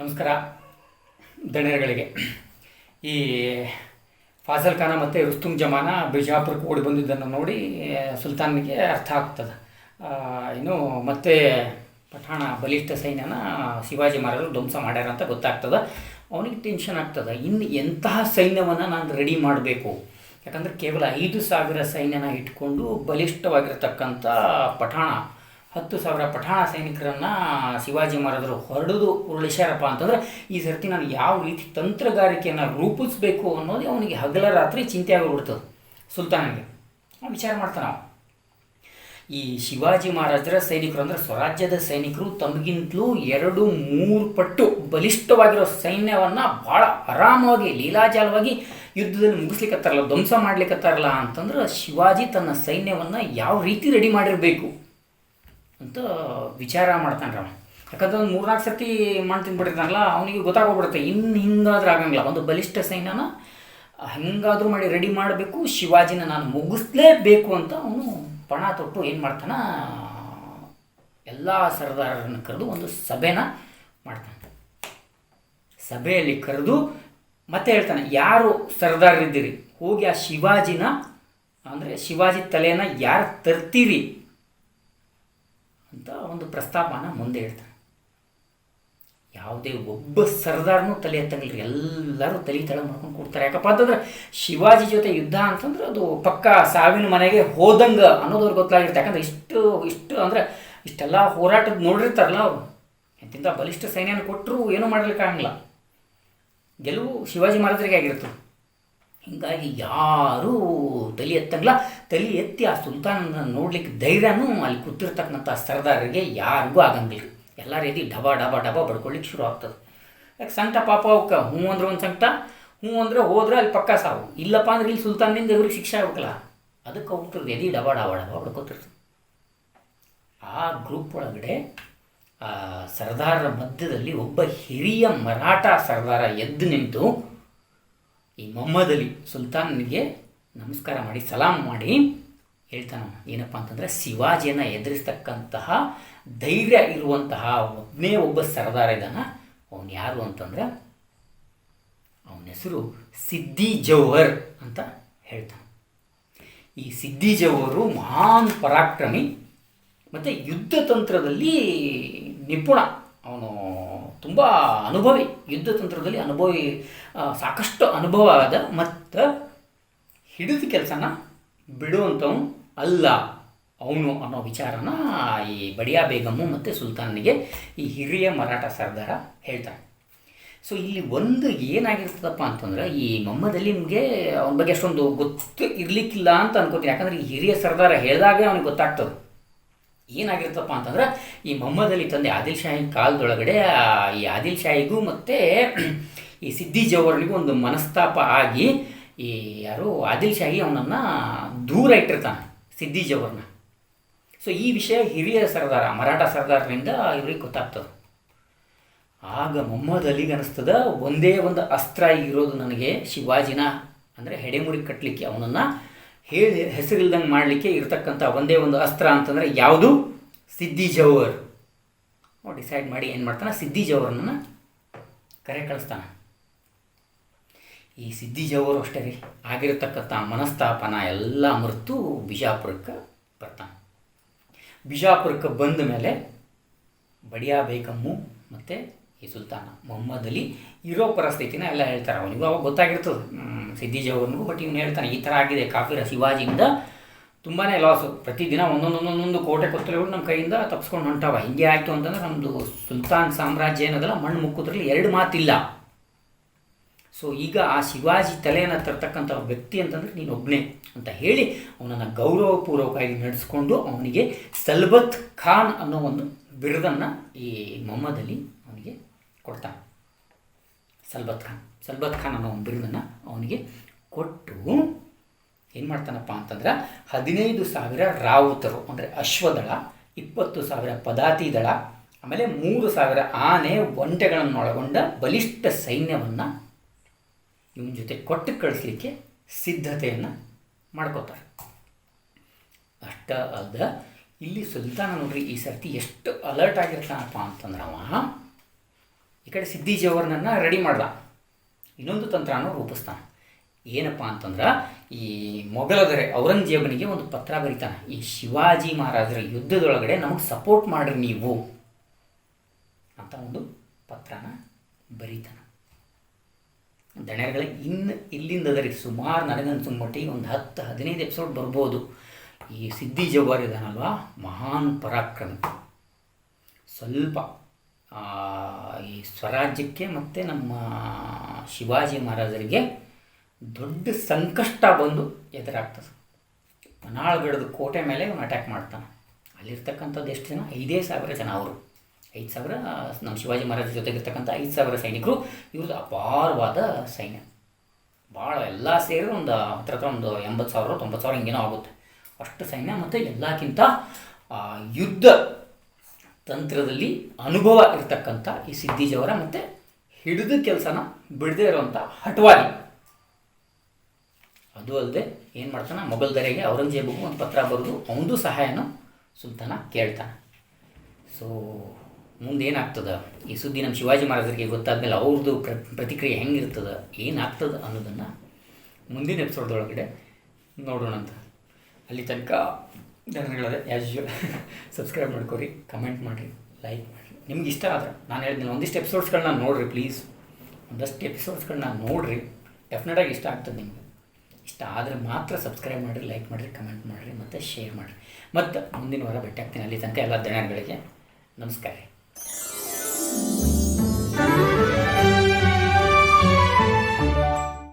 ನಮಸ್ಕಾರ. ದಣಿಯರುಗಳಿಗೆ ಈ ಫಾಜಲ್ ಖಾನ ಮತ್ತು ರುಸ್ತುಂ ಜಮಾನ ಬಿಜಾಪುರಕ್ಕೆ ಓಡಿ ಬಂದಿದ್ದನ್ನು ನೋಡಿ, ಸುಲ್ತಾನ್ಗೆ ಅರ್ಥ ಆಗ್ತದೆ. ಇನ್ನು ಮತ್ತೆ ಪಠಾಣ ಬಲಿಷ್ಠ ಸೈನ್ಯನ ಶಿವಾಜಿ ಮಹಾರಾಜರು ಧ್ವಂಸ ಮಾಡ್ಯಾರ ಅಂತ ಗೊತ್ತಾಗ್ತದೆ. ಅವನಿಗೆ ಟೆನ್ಷನ್ ಆಗ್ತದೆ. ಇನ್ನು ಎಂತಹ ಸೈನ್ಯವನ್ನು ನಾನು ರೆಡಿ ಮಾಡಬೇಕು? ಯಾಕಂದರೆ ಕೇವಲ ಐದು ಸಾವಿರ ಸೈನ್ಯನ ಇಟ್ಕೊಂಡು ಬಲಿಷ್ಠವಾಗಿರತಕ್ಕಂಥ ಪಠಾಣ. ಹತ್ತು ಸಾವಿರ ಪಠಾಣ ಸೈನಿಕರನ್ನು ಶಿವಾಜಿ ಮಹಾರಾಜರು ಹೊರಡೋದು ಉರುಳಿಸ್ಯಾರಪ್ಪ ಅಂತಂದ್ರೆ, ಈ ಸರ್ತಿ ನಾನು ಯಾವ ರೀತಿ ತಂತ್ರಗಾರಿಕೆಯನ್ನು ರೂಪಿಸಬೇಕು ಅನ್ನೋದು ಅವನಿಗೆ ಹಗಲ ರಾತ್ರಿ ಚಿಂತೆ ಆಗಿಬಿಡ್ತದೆ ಸುಲ್ತಾನಿಗೆ ವಿಚಾರ ಮಾಡ್ತಾನೆ ಈ ಶಿವಾಜಿ ಮಹಾರಾಜರ ಸೈನಿಕರು ಅಂದರೆ ಸ್ವರಾಜ್ಯದ ಸೈನಿಕರು ತಮಗಿಂತಲೂ ಎರಡು ಮೂರು ಪಟ್ಟು ಬಲಿಷ್ಠವಾಗಿರೋ ಸೈನ್ಯವನ್ನು ಭಾಳ ಆರಾಮವಾಗಿ, ಲೀಲಾಜಾಲವಾಗಿ ಯುದ್ಧದಲ್ಲಿ ಮುಗಿಸ್ಲಿಕ್ಕತ್ತಾರಲ್ಲ ಧ್ವಂಸ ಮಾಡ್ಲಿಕ್ಕತ್ತಾರಲ್ಲ ಅಂತಂದ್ರೆ ಶಿವಾಜಿ ತನ್ನ ಸೈನ್ಯವನ್ನು ಯಾವ ರೀತಿ ರೆಡಿ ಮಾಡಿರಬೇಕು? ಅಂತ ವಿಚಾರ ಮಾಡ್ತಾನೆ ರಾಮ. ಯಾಕಂದ್ರೆ ಒಂದು ಮೂರ್ನಾಲ್ಕು ಸರ್ತಿ ಮಣ್ಣು ತಿಂದ್ಬಿಟ್ಟಿರ್ತಾನಲ್ಲ, ಅವನಿಗೆ ಗೊತ್ತಾಗೋಗ್ಬಿಡುತ್ತೆ. ಇನ್ನು ಹಿಂಗಾದ್ರೂ ಆಗಂಗಿಲ್ಲ. ಒಂದು ಬಲಿಷ್ಠ ಸೈನ್ಯನ ಹೆಂಗಾದರೂ ಮಾಡಿ ರೆಡಿ ಮಾಡಬೇಕು, ಶಿವಾಜಿನ ನಾನು ಮುಗಿಸ್ಲೇಬೇಕು ಅಂತ ಅವನು ಪಣ ತೊಟ್ಟು ಏನು ಮಾಡ್ತಾನ, ಎಲ್ಲ ಸರ್ದಾರರನ್ನು ಕರೆದು ಒಂದು ಸಭೆನ ಮಾಡ್ತಾನೆ. ಸಭೆಯಲ್ಲಿ ಕರೆದು ಮತ್ತೆ ಹೇಳ್ತಾನೆ, ಯಾರು ಸರ್ದಾರರಿದ್ದೀರಿ? ಹೋಗಿ ಆ ಶಿವಾಜಿನ, ಅಂದರೆ ಶಿವಾಜಿ ತಲೆಯನ್ನು ಯಾರು ತರ್ತೀರಿ? ಅಂತ ಒಂದು ಪ್ರಸ್ತಾಪನ ಮುಂದೆ ಹೇಳ್ತಾನೆ. ಯಾವುದೇ ಒಬ್ಬ ಸರ್ದಾರ್ನು ತಲೆ ಎತ್ತಂಗಿಲ್ಲ ಎಲ್ಲರೂ ತಲೆ ತಳ ಮಾಡ್ಕೊಂಡು ಕೊಡ್ತಾರೆ. ಯಾಕಪ್ಪ ಅಂತಂದ್ರೆ ಶಿವಾಜಿ ಜೊತೆ ಯುದ್ಧ ಅಂತಂದ್ರೆ ಅದು ಪಕ್ಕ ಸಾವಿನ ಮನೆಗೆ ಹೋದಂಗ ಅನ್ನೋದು ಅವ್ರಿಗೆ ಗೊತ್ತಾಗಿರುತ್ತೆ. ಯಾಕಂದ್ರೆ ಇಷ್ಟು ಇಷ್ಟು ಅಂದ್ರೆ ಇಷ್ಟೆಲ್ಲ ಹೋರಾಟದ ನೋಡಿರ್ತಾರಲ್ಲ ಅವರು. ಎಂತಿಂಥ ಬಲಿಷ್ಠ ಸೈನ್ಯನ ಕೊಟ್ಟರು ಏನೂ ಮಾಡಲಿಕ್ಕಾಗಲ್ಲ ಗೆಲುವು ಶಿವಾಜಿ ಮಹಾರಾಜರಿಗೆ ಆಗಿರುತ್ತೆ. ಹೀಗಾಗಿ ಯಾರೂ ತಲೆ ಎತ್ತಂಗಿಲ್ಲ. ತಲೆ ಎತ್ತಿ ಆ ಸುಲ್ತಾನನ ನೋಡ್ಲಿಕ್ಕೆ ಧೈರ್ಯನೂ ಅಲ್ಲಿ ಕೂತಿರ್ತಕ್ಕಂಥ ಸರ್ದಾರರಿಗೆ ಯಾರಿಗೂ ಆಗಂಗಿಲ್ಲ. ಎಲ್ಲ ರೀತಿ ಡಬ ಡಬ ಡಬ ಬಡ್ಕೊಳ್ಳಿಕ್ಕೆ ಶುರು ಆಗ್ತದೆ. ಯಾಕೆ ಸಂಕಟ ಪಾಪ ಅವಕ್ಕೆ? ಹ್ಞೂ ಅಂದ್ರೆ ಒಂದು ಸಂಕಟ, ಹ್ಞೂ ಅಂದ್ರೆ ಹೋದ್ರೆ ಅಲ್ಲಿ ಪಕ್ಕ ಸಾವು. ಇಲ್ಲಪ್ಪ ಅಂದ್ರೆ ಇಲ್ಲಿ ಸುಲ್ತಾನಿಂದ ಇವ್ರಿಗೆ ಶಿಕ್ಷೆ ಆಗ್ಬೇಕಲ್ಲ. ಅದಕ್ಕೆ ಹೋಗ್ತಿರ್ತದೆ ಎದಿ ಡಬ ಡಬ ಡಬ ಬಡ್ಕೋತಿರ್ತದೆ ಆ ಗ್ರೂಪ್ ಒಳಗಡೆ ಸರ್ದಾರರ ಮಧ್ಯದಲ್ಲಿ ಒಬ್ಬ ಹಿರಿಯ ಮರಾಠ ಸರ್ದಾರ ಎದ್ದು ನಿಂತು ಈ ಮೊಹಮ್ಮದ್ ಅಲಿ ಸುಲ್ತಾನನಿಗೆ ನಮಸ್ಕಾರ ಮಾಡಿ, ಸಲಾಂ ಮಾಡಿ ಹೇಳ್ತಾನ ಏನಪ್ಪ ಅಂತಂದರೆ, ಶಿವಾಜಿಯನ್ನು ಎದುರಿಸ್ತಕ್ಕಂತಹ ಧೈರ್ಯ ಇರುವಂತಹ ಒಬ್ಬನೇ ಒಬ್ಬ ಸರದಾರ ಇದ್ದಾನ. ಅವನು ಯಾರು ಅಂತಂದ್ರೆ, ಅವನ ಹೆಸರು ಸಿದ್ದಿ ಜೌಹರ್ ಅಂತ ಹೇಳ್ತಾನೆ. ಈ ಸಿದ್ದಿ ಜೌಹರು ಮಹಾನ್ ಪರಾಕ್ರಮಿ, ಮತ್ತು ಯುದ್ಧ ತಂತ್ರದಲ್ಲಿ ನಿಪುಣ. ಅವನು ತುಂಬ ಅನುಭವಿ ಯುದ್ಧ ತಂತ್ರದಲ್ಲಿ ಅನುಭವಿ ಸಾಕಷ್ಟು ಅನುಭವ ಆದ, ಮತ್ತು ಹಿಡಿದ ಕೆಲಸನ ಬಿಡುವಂಥವನು ಅಲ್ಲ ಅವನು ಅನ್ನೋ ವಿಚಾರನ ಈ ಬಡಿಯಾ ಬೇಗಮ್ಮು ಮತ್ತು ಸುಲ್ತಾನಿಗೆ ಈ ಹಿರಿಯ ಮರಾಠ ಸರ್ದಾರ ಹೇಳ್ತಾನೆ. ಸೊ ಇಲ್ಲಿ ಒಂದು ಏನಾಗಿರ್ತದಪ್ಪ ಅಂತಂದ್ರೆ, ಈ ಮೊಮ್ಮದಲ್ಲಿ ನಿಮಗೆ ಅವನ ಬಗ್ಗೆ ಅಷ್ಟೊಂದು ಗೊತ್ತು ಇರಲಿಕ್ಕಿಲ್ಲ ಅಂತ ಅನ್ಕೋತೀನಿ. ಯಾಕಂದ್ರೆ ಈ ಹಿರಿಯ ಸರ್ದಾರ ಹೇಳಿದಾಗೆ ಅವನಿಗೆ ಗೊತ್ತಾಗ್ತದೆ. ಏನಾಗಿರ್ತಪ್ಪ ಅಂತಂದ್ರೆ, ಈ ಮೊಹಮ್ಮದ್ ಅಲಿ ತಂದೆ ಆದಿಲ್ ಶಾಹಿನ್ ಕಾಲದೊಳಗಡೆ ಈ ಆದಿಲ್ ಶಾಹಿಗೂ ಮತ್ತು ಈ ಸಿದ್ದಿ ಜವರ್ನಿಗೂ ಒಂದು ಮನಸ್ತಾಪ ಆಗಿ, ಈ ಯಾರು ಆದಿಲ್ ಶಾಹಿ ಅವನನ್ನು ದೂರ ಇಟ್ಟಿರ್ತಾನೆ, ಸಿದ್ದಿ ಜವರ್ನ ಸೊ ಈ ವಿಷಯ ಹಿರಿಯ ಸರ್ದಾರ, ಮರಾಠ ಸರ್ದಾರರಿಂದ ಇವ್ರಿಗೆ ಗೊತ್ತಾಗ್ತದೆ. ಆಗ ಮೊಹಮ್ಮದ್ ಅಲಿಗೆ ಅನಿಸ್ತದ, ಒಂದೇ ಒಂದು ಅಸ್ತ್ರ ಇರೋದು ನನಗೆ ಶಿವಾಜಿನ, ಅಂದರೆ ಹೆಡೆಮುರಿ ಕಟ್ಟಲಿಕ್ಕೆ ಅವನನ್ನು ಹೇಳಿ ಹೆಸರಿಲ್ದಂಗೆ ಮಾಡಲಿಕ್ಕೆ ಇರತಕ್ಕಂಥ ಒಂದೇ ಒಂದು ಅಸ್ತ್ರ ಅಂತಂದರೆ ಯಾವುದು? ಸಿದ್ದಿ ಜೌಹರ್. ಡಿಸೈಡ್ ಮಾಡಿ ಏನು ಮಾಡ್ತಾನೆ? ಸಿದ್ದಿ ಜವರನ್ನು ಕರೆ ಕಳಿಸ್ತಾನೆ. ಈ ಸಿದ್ದಿ ಜೌಹರು ಅಷ್ಟೇ ರೀ, ಆಗಿರತಕ್ಕಂಥ ಮನಸ್ತಾಪನ ಎಲ್ಲ ಮರೆತು ಬಿಜಾಪುರಕ್ಕೆ ಬರ್ತಾನೆ. ಬಿಜಾಪುರಕ್ಕೆ ಬಂದ ಮೇಲೆ ಬಡಿಯಾ ಬೇಕಮ್ಮು ಮತ್ತು ಈ ಸುಲ್ತಾನ ಮೊಹಮ್ಮದ್ ಅಲಿ ಇರೋ ಪರಿಸ್ಥಿತಿನ ಎಲ್ಲ ಹೇಳ್ತಾರೆ ಅವನಿಗೂ, ಅವಾಗ ಗೊತ್ತಾಗಿರ್ತದೆ. ಸಿದ್ದಿ ಜವನಿಗೂ ಬಟ್ ಇವನು ಹೇಳ್ತಾನೆ, ಈ ಥರ ಆಗಿದೆ, ಕಾಫಿರ ಶಿವಾಜಿಯಿಂದ ತುಂಬಾ ಲಾಸು ಪ್ರತಿದಿನ ಒಂದೊಂದು ಒಂದೊಂದೊಂದು ಕೋಟೆ ಕೊತ್ತಲೆಗಳು ನಮ್ಮ ಕೈಯಿಂದ ತಪ್ಪಿಸ್ಕೊಂಡು ಹೊಂಟಾವ. ಹಿಂಗೆ ಆಯಿತು ಅಂತಂದ್ರೆ ನಮ್ಮದು ಸುಲ್ತಾನ್ ಸಾಮ್ರಾಜ್ಯ ಏನದಲ್ಲ, ಮಣ್ಣು ಮುಕ್ಕುದ್ರಲ್ಲಿ ಎರಡು ಮಾತಿಲ್ಲ. ಸೊ ಈಗ ಆ ಶಿವಾಜಿ ತಲೆಯನ್ನು ತರ್ತಕ್ಕಂಥ ವ್ಯಕ್ತಿ ಅಂತಂದ್ರೆ ನೀನು ಒಬ್ಬನೇ ಅಂತ ಹೇಳಿ ಅವನನ್ನು ಗೌರವಪೂರ್ವಕವಾಗಿ ನಡೆಸ್ಕೊಂಡು ಅವನಿಗೆ ಸಲ್ಬತ್ ಖಾನ್ ಅನ್ನೋ ಒಂದು ಬಿರುದನ್ನು ಈ ಮೊಹಮ್ಮದ್ ಅಲಿ ಅವನಿಗೆ ಕೊಡ್ತಾನೆ. ಸಲ್ಬತ್ ಖಾನ್. ಸಲ್ಬತ್ ಖಾನ್ ಅನ್ನೋ ಒಂದು ಬಿರುದನ್ನು ಅವನಿಗೆ ಕೊಟ್ಟು ಏನು ಮಾಡ್ತಾನಪ್ಪ ಅಂತಂದ್ರೆ ಹದಿನೈದು ಸಾವಿರ ರಾವುತರು ಅಂದರೆ ಅಶ್ವದಳ, ಇಪ್ಪತ್ತು ಸಾವಿರ ಪದಾತಿ ದಳ ಆಮೇಲೆ ಮೂರು ಸಾವಿರ ಆನೆ ಒಂಟೆಗಳನ್ನೊಳಗೊಂಡ ಬಲಿಷ್ಠ ಸೈನ್ಯವನ್ನು ಇವನ ಜೊತೆ ಕೊಟ್ಟು ಕಳಿಸ್ಲಿಕ್ಕೆ ಸಿದ್ಧತೆಯನ್ನು ಮಾಡ್ಕೋತಾರೆ. ಅಷ್ಟ ಅಲ್ದ ಇಲ್ಲಿ ಸುಲ್ತಾನ ನೋಡ್ರಿ ಈ ಸರ್ತಿ ಎಷ್ಟು ಅಲರ್ಟ್ ಆಗಿರ್ತಾನಪ್ಪ ಅಂತಂದ್ರೆ ಅವ ಈ ಕಡೆ ಸಿದ್ಧಿಜವರ್ನನ್ನು ರೆಡಿ ಮಾಡ್ದ. ಇನ್ನೊಂದು ತಂತ್ರನೂ ರೂಪಿಸ್ತಾನೆ. ಏನಪ್ಪ ಅಂತಂದ್ರೆ, ಈ ಮೊಘಲದರೆ ಔರಂಗಜೇಬನಿಗೆ ಒಂದು ಪತ್ರ ಬರೀತಾನೆ. ಈ ಶಿವಾಜಿ ಮಹಾರಾಜರ ಯುದ್ಧದೊಳಗಡೆ ನಮಗೆ ಸಪೋರ್ಟ್ ಮಾಡ್ರಿ ನೀವು ಅಂತ ಒಂದು ಪತ್ರನ ಬರೀತಾನೆ. ದಣೆಗಳ ಇನ್ನು ಇಲ್ಲಿಂದ ಅದರಿ ಸುಮಾರು ನನಗನ್ಸೋ ಮಟ್ಟಿಗೆ ಒಂದು ಹತ್ತು ಹದಿನೈದು ಎಪಿಸೋಡ್ ಬರ್ಬೋದು. ಈ ಸಿದ್ಧಿ ಜವಾರ್ ಇದಾನಲ್ವಾ? ಮಹಾನ್ ಪರಾಕ್ರಮ. ಸ್ವಲ್ಪ ಈ ಸ್ವರಾಜ್ಯಕ್ಕೆ ಮತ್ತು ನಮ್ಮ ಶಿವಾಜಿ ಮಹಾರಾಜರಿಗೆ ದೊಡ್ಡ ಸಂಕಷ್ಟ ಬಂದು ಎದುರಾಗ್ತದೆ. ಪನಾಳ್ಗಡದ ಕೋಟೆ ಮೇಲೆ ಅವನು ಅಟ್ಯಾಕ್ ಮಾಡ್ತಾನೆ. ಅಲ್ಲಿರ್ತಕ್ಕಂಥದ್ದು ಎಷ್ಟು ಜನ? ಐದೇ ಸಾವಿರ ಜನ ಅವರು. ಐದು ಸಾವಿರ, ನಮ್ಮ ಶಿವಾಜಿ ಮಹಾರಾಜರ ಜೊತೆಗಿರ್ತಕ್ಕಂಥ ಐದು ಸಾವಿರ ಸೈನಿಕರು. ಇವ್ರದ್ದು ಅಪಾರವಾದ ಸೈನ್ಯ. ಭಾಳ ಎಲ್ಲ ಸೇರಿ ಒಂದು ಹತ್ರ ಹತ್ರ ಒಂದು ಎಂಬತ್ತು ಸಾವಿರ, ತೊಂಬತ್ತು ಸಾವಿರ ಹಿಂಗೇನೋ ಆಗುತ್ತೆ. ಅಷ್ಟು ಸೈನ್ಯ ಮತ್ತು ಎಲ್ಲಕ್ಕಿಂತ ಯುದ್ಧ ತಂತ್ರದಲ್ಲಿ ಅನುಭವ ಇರತಕ್ಕಂಥ ಈ ಸಿದ್ದೀಜವರ ಮತ್ತು ಹಿಡಿದು ಕೆಲಸನ ಬಿಡದೇ ಇರುವಂಥ ಹಠವಾಗಿ. ಅದು ಅಲ್ಲದೆ ಏನು ಮಾಡ್ತಾನೆ? ಮೊಘಲ್ ದರೆಗೆ ಔರಂಗಜೇಬಿಗೂ ಒಂದು ಪತ್ರ ಬರೆದು ಅವನದು ಸಹಾಯನ ಸುಲ್ತಾನ ಕೇಳ್ತಾನೆ. ಸೊ ಮುಂದೇನಾಗ್ತದೆ ಈ ಸುದ್ದಿ ನಮ್ಮ ಶಿವಾಜಿ ಮಹಾರಾಜರಿಗೆ ಗೊತ್ತಾದ್ಮೇಲೆ ಅವ್ರದ್ದು ಪ್ರ, ಪ್ರತಿಕ್ರಿಯೆ ಹೆಂಗಿರ್ತದೆ? ಏನಾಗ್ತದೆ ಅನ್ನೋದನ್ನು ಮುಂದಿನ ಎಪಿಸೋಡ್ದೊಳಗಡೆ ನೋಡೋಣ ಅಂತ ಅಲ್ಲಿ ತನಕ ಜನಗಳೇ ಆ್ಯಸ್ ಯೂಶುವಲ್ ಸಬ್ಸ್ಕ್ರೈಬ್ ಮಾಡ್ಕೊರಿ ಕಮೆಂಟ್ ಮಾಡಿರಿ ಲೈಕ್ ಮಾಡಿರಿ. ನಿಮ್ಗೆ ಇಷ್ಟ ಆದರೆ, ನಾನು ಹೇಳಿದ್ನಲ್ಲ ಒಂದಿಷ್ಟು ಎಪಿಸೋಡ್ಸ್ಗಳನ್ನ ನೋಡಿರಿ ಪ್ಲೀಸ್ ಒಂದಷ್ಟು ಎಪಿಸೋಡ್ಸ್ಗಳನ್ನ ನೋಡಿರಿ ಡೆಫಿನೆಟಾಗಿ ಇಷ್ಟ ಆಗ್ತದೆ ನಿಮಗೆ. ಇಷ್ಟ ಆದರೆ ಮಾತ್ರ ಸಬ್ಸ್ಕ್ರೈಬ್ ಮಾಡಿರಿ ಲೈಕ್ ಮಾಡಿರಿ ಕಮೆಂಟ್ ಮಾಡಿರಿ, ಮತ್ತು ಶೇರ್ ಮಾಡಿರಿ. ಮತ್ತು ಮುಂದಿನ ವಾರ ಭೇಟಿ ಆಗ್ತೀನಿ, ಅಲ್ಲಿ ತನಕ ಎಲ್ಲ ದಣಗಳಿಗೆ ನಮಸ್ಕಾರ